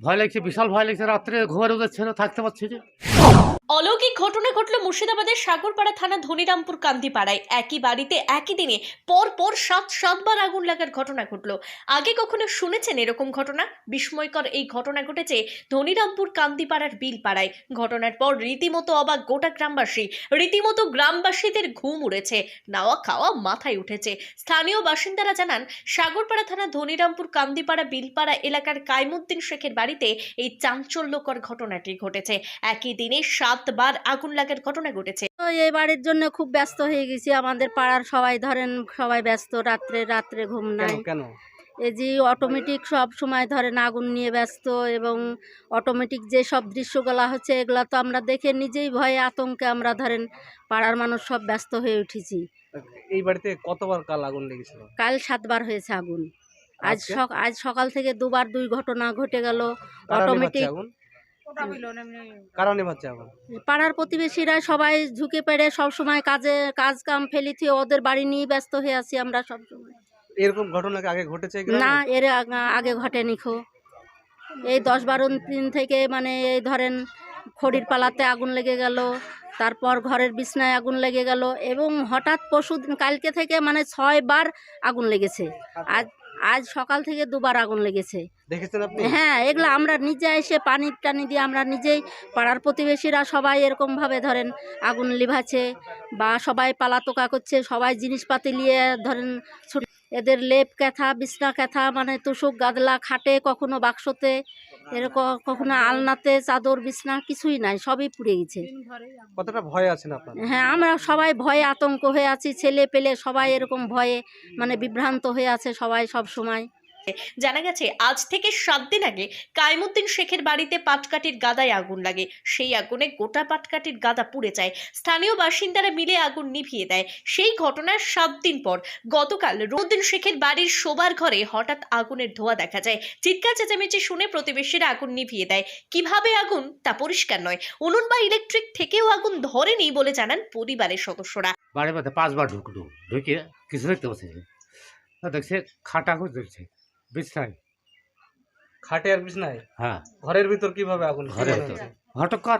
ভয় লাগছে বিশাল ভয় লাগছে রাত্রে ঘুমের ওদের ছেড়ে থাকতে পারছি যে অলৌকিক ঘটনা ঘটল মুর্শিদাবাদের সাগরপাড়া থানা ধনিরামপুর কান্দিপাড়ায়। একই বাড়িতে একই দিনে পর পর সাত, সাতবার আগুন লাগার ঘটনা ঘটল। আগে কখনো শুনেছেন এরকম ঘটনা? বিস্ময়কর এই ঘটনা ঘটেছে ধনিরামপুর কান্দিপাড়ার বিলপাড়ায়। ঘটনার পর রীতিমতো অবাক গোটা গ্রামবাসী। রীতিমতো গ্রামবাসীদের ঘুম উড়েছে, নাওয়া খাওয়া মাথায় উঠেছে। স্থানীয় বাসিন্দারা জানান, সাগরপাড়া থানা ধনিরামপুর কান্দিপাড়া বিলপাড়া এলাকার কাইমুদ্দিন শেখের বাড়িতে এই চাঞ্চল্যকর ঘটনাটি ঘটেছে। একই দিনে সাতবার আগুন লাগার ঘটনা ঘটেছে। তো এই বাড়ির জন্য খুব ব্যস্ত হয়ে গেছি। আমাদের পাড়ার সবাই ধরেন সবাই ব্যস্ত রাত্রে রাত্রে ঘুম নাই। কেন? এই যে অটোমেটিক সব সময় ধরেন আগুন নিয়ে ব্যস্ত এবং অটোমেটিক যে সব দৃশ্যগুলা হচ্ছে এগুলা তো আমরা দেখে নিজেই ভয়ে আতঙ্কে আমরা ধরেন পাড়ার মানুষ সব ব্যস্ত হয়ে উঠেছি। এই বাড়িতে কতবার কাল আগুন লেগেছিল? কাল সাতবার হয়েছে আগুন। আজ? আজ সকাল থেকে দুবার দুই ঘটনা ঘটে গেল। অটোমেটিক কারা নেভাচ্ছে আগুন পাড়ার প্রতিবেশীরা সবাই ঝুঁকে পেড়ে সব সময় কাজে কাজ কাম ফেলি থিয়ে ওদের বাড়ি নিয়ে ব্যস্ত হয়ে আছি আমরা সবসময়। এরকম ঘটনা কি আগে ঘটেছে না এর আগে ঘটেনি খো। এই দশ বারো দিন থেকে মানে এই ধরেন খড়ির পালাতে আগুন লেগে গেল তারপর ঘরের বিছনায় আগুন লেগে গেল এবং হঠাৎ পরশু কালকে থেকে মানে ছয়বার আগুন লেগেছে। আজ আজ সকাল থেকে দুবার আগুন লেগেছে। দেখেছেন আপনি? হ্যাঁ এগুলো আমরা নিজে এসে পানি টানি দিয়ে আমরা নিজেই পাড়ার প্রতিবেশীরা সবাই এরকমভাবে ধরেন আগুন লিভাছে বা সবাই পালাতোকা করছে সবাই জিনিসপাতি নিয়ে ধরেন ছুট- এদের লেপ ক্যাথা বিছনা ক্যাথা মানে তুষুক গাদলা খাটে কখনো বাক্সতে এরকম কখনো আলনাতে চাদর বিছনা কিছুই নাই সবই পুড়ে গেছে। কতটা ভয় আছেন আপনারা? হ্যাঁ আমরা সবাই ভয়ে আতঙ্ক হয়ে আছি ছেলে পেলে সবাই এরকম ভয়ে মানে বিভ্রান্ত হয়ে আছে সবাই সব সময়। জানা গেছে, আজ থেকে সাত দিন আগে কাইমুদ্দিন শেখের বাড়িতে পাটকাঠির গাদায় আগুন লাগে। সেই আগুনে গোটা পাটকাটির গাদা পুড়ে যায়। স্থানীয় বাসিন্দারা মিলে আগুন নিভিয়ে দেয়। সেই ঘটনার সাত দিন পর গতকাল রুদ্দিন শেখের বাড়ির শোবার ঘরে হঠাৎ আগুনের ধোঁয়া দেখা যায়। চিৎকার চেঁচামেচি শুনে প্রতিবেশীরা আগুন নিভিয়ে দেয়। কীভাবে আগুন? তা পরিষ্কার নয়। উনুন বা ইলেকট্রিক থেকেও আগুন ধরেনি বলে জানান পরিবারের সদস্যরা। বাড়ির মধ্যে পাঁচবার ঢুকলো। ঢুকে কিছু দেখতে পাচ্ছি দেখছে খাটা করে দেখছে বিছনায়। খাটে আর বিছনায়? হ্যাঁ। ঘরের ভিতর কীভাবে আগুন ঘরের ভিতর? হঠাৎ কর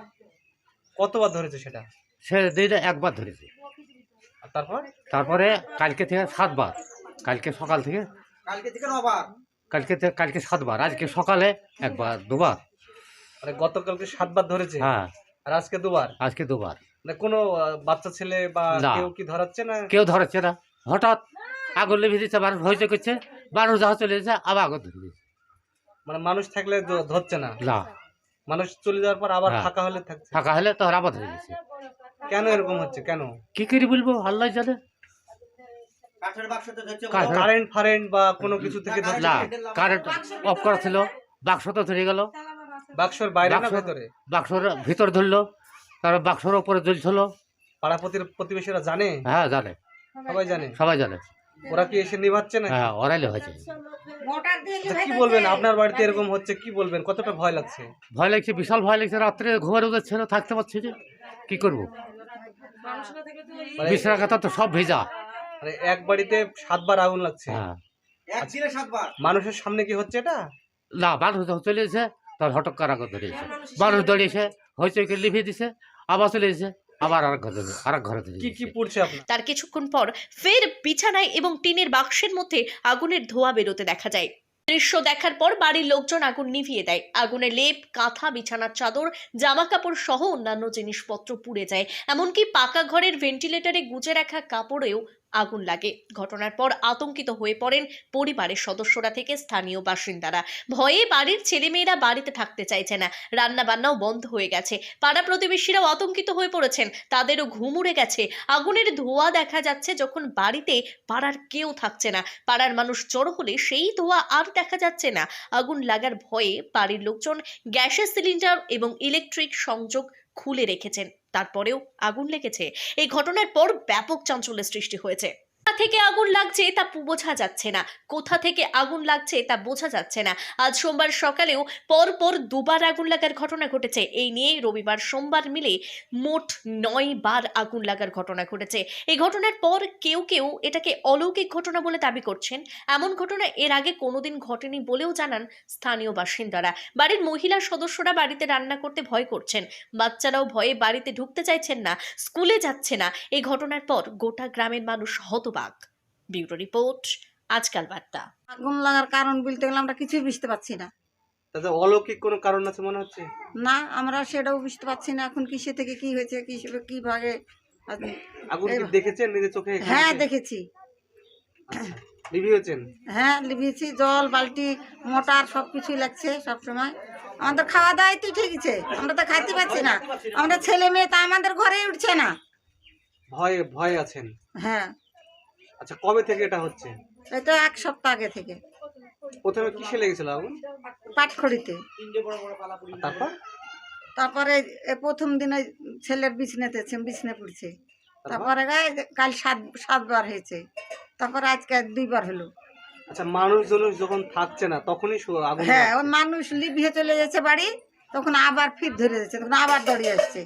কতবার ধরেছে সেটা? সে দিনে একবার ধরেছে। আর তারপর? তারপরে কালকে থেকে সাতবার। কালকে সকাল থেকে কালকে থেকে নবার। কালকে থেকে কালকে সাতবার। আজকে সকালে একবার দুবার। মানে গতকালকে সাতবার ধরেছে? হ্যাঁ। আর আজকে দুবার? আজকে দুবার। মানে কোনো বাচ্চা ছেলে বা না। কেউ কি ধরাচ্ছে না? কেউ ধরাচ্ছে না। হঠাৎ আগুন লেগে দিচ্ছে মানুষ হয়েছে করছে। মানুষ যাওয়া চলে যাচ্ছে আবার আগুন ধরে মানে মানুষ থাকলে ধরছে না? না। মানুষ চলে যাওয়ার পর আবার হ্যাঁ। ফাঁকা হলে থাকছে? ফাঁকা হলে তো আবার ধরে গেছে। কেন এরকম হচ্ছে? কেন? কি করি বলব? আল্লাহ জানে। কাঠের- কারেন্ট ফারেন্ট বা কোনো কিছু থেকে ধরছে? না কারেন্ট অফ করা ছিল। বাক্স তো ধরে গেল। বাক্সর বাইরে না বাক্স- ভেতরে? বাক্সর ভিতর ধরলো। তারপর বাক্সর ওপরে জ্বলছিল। পাড়া প্রতি- প্রতিবেশীরা জানে? হ্যাঁ জানে। সবাই জানে? সবাই জানে। ওরা কি এসে নিভাচ্ছে না হ্যাঁ ওরাইলে হয়েছে কি বলবেন? আপনার বাড়িতে এরকম হচ্ছে কি বলবেন? কতটা ভয় লাগছে? ভয় লাগছে বিশাল ভয় লাগছে। রাত্রে ঘুমার ওদের ছেলে থাকতে পারছি যে কি করব? মানে বিছানা কথা তো সব ভেজা। মানে এক বাড়িতে সাতবার আগুন লাগছে। হ্যাঁ। মানুষের সামনে কি হচ্ছে এটা? না মানুষ যখন চলে এসে তার হটক কার আগুন ধরিয়েছে মানুষ দৌড়িয়েছে হইচইকে লিভিয়ে দিছে আবার চলে এসে আবার আরেক ঘরে আরেক ঘরে কি কি পড়ছে আপনার? তার কিছুক্ষণ পর ফের বিছানায় এবং টিনের বাক্সের মধ্যে আগুনের ধোঁয়া বেরোতে দেখা যায়। দৃশ্য দেখার পর বাড়ির লোকজন আগুন নিভিয়ে দেয়। আগুনে লেপ কাঁথা বিছানার চাদর জামা কাপড় সহ অন্যান্য জিনিসপত্র পুড়ে যায়। এমনকি পাকা ঘরের ভেন্টিলেটরে গুজে রাখা কাপড়েও আগুন লাগে। ঘটনার পর আতঙ্কিত হয়ে পড়েন পরিবারের সদস্যরা থেকে স্থানীয় বাসিন্দারা। ভয়ে বাড়ির ছেলেমেয়েরা বাড়িতে থাকতে চাইছে না। রান্না বান্নাও বন্ধ হয়ে গেছে। পাড়া প্রতিবেশীরাও আতঙ্কিত হয়ে পড়েছেন। তাদেরও ঘুম উড়ে গেছে। আগুনের ধোঁয়া দেখা যাচ্ছে যখন বাড়িতে পাড়ার কেউ থাকছে না। পাড়ার মানুষ জড়ো হলে সেই ধোঁয়া আর দেখা যাচ্ছে না। আগুন লাগার ভয়ে বাড়ির লোকজন গ্যাসের সিলিন্ডার এবং ইলেকট্রিক সংযোগ খুলে রেখেছেন। তারপরেও আগুন লেগেছে। এই ঘটনার পর ব্যাপক চাঞ্চল্যের সৃষ্টি হয়েছে। কোথা থেকে আগুন লাগছে তা বোঝা যাচ্ছে না। কোথা থেকে আগুন লাগছে তা বোঝা যাচ্ছে না। আজ সোমবার সকালেও পরপর দুবার আগুন লাগার ঘটনা ঘটেছে। এই নিয়ে রবিবার সোমবার মিলে মোট নয় বার আগুন লাগার ঘটনা ঘটেছে। এই ঘটনার পর কেউ কেউ এটাকে অলৌকিক ঘটনা বলে দাবি করছেন। এমন ঘটনা এর আগে কোনোদিন ঘটেনি বলেও জানান স্থানীয় বাসিন্দারা। বাড়ির মহিলা সদস্যরা বাড়িতে রান্না করতে ভয় করছেন। বাচ্চারাও ভয়ে বাড়িতে ঢুকতে চাইছেন না, স্কুলে যাচ্ছে না। এই ঘটনার পর গোটা গ্রামের মানুষ হতবাক। ব্যুরো রিপোর্ট আজকাল বার্তা। আগুন লাগার কারণ বলতে গেলে আমরা কিছুই বুঝতে পারছি না। তাতে অলৌকিক কোনো কারণ আছে মনে হচ্ছে? না আমরা সেটাও বুঝতে পারছি না এখন কিসে থেকে কি হয়েছে কিসে কি ভাগে আগুন কি দেখেছেন নিজের চোখে হ্যাঁ দেখেছি। লিভিয়েছেন হ্যাঁ লিভিয়েছি জল বালতি মোটর সব কিছুই লাগছে সব সময় আমাদের খাওয়া দাওয়াই তো ঠিক আছে আমরা তো খাইতে পারছি না। আমরা ছেলে মেয়ে তা আমাদের ঘরে উঠছে না। ভয়ে ভয়ে আছেন। হ্যাঁ। আচ্ছা কবে থেকে এটা হচ্ছে? এটা এক সপ্তাহ আগে থেকে। প্রথমে কিসে লেগেছিল আগুন? পাটখড়িতে। তারপর? তারপরে প্রথম দিনে ছেলের বিছনেতে বিছনে পড়ছে। তারপরে? কাল সাত সাতবার হয়েছে। তারপরে আজকে দুইবার হলো। আচ্ছা মানুষজন যখন থাকছে না তখনই আগুন হ্যাঁ। ওই মানুষ লিভিয়ে চলে যাচ্ছে বাড়ি তখন আবার ফির ধরে যাচ্ছে তখন আবার দৌড়িয়ে আসছে।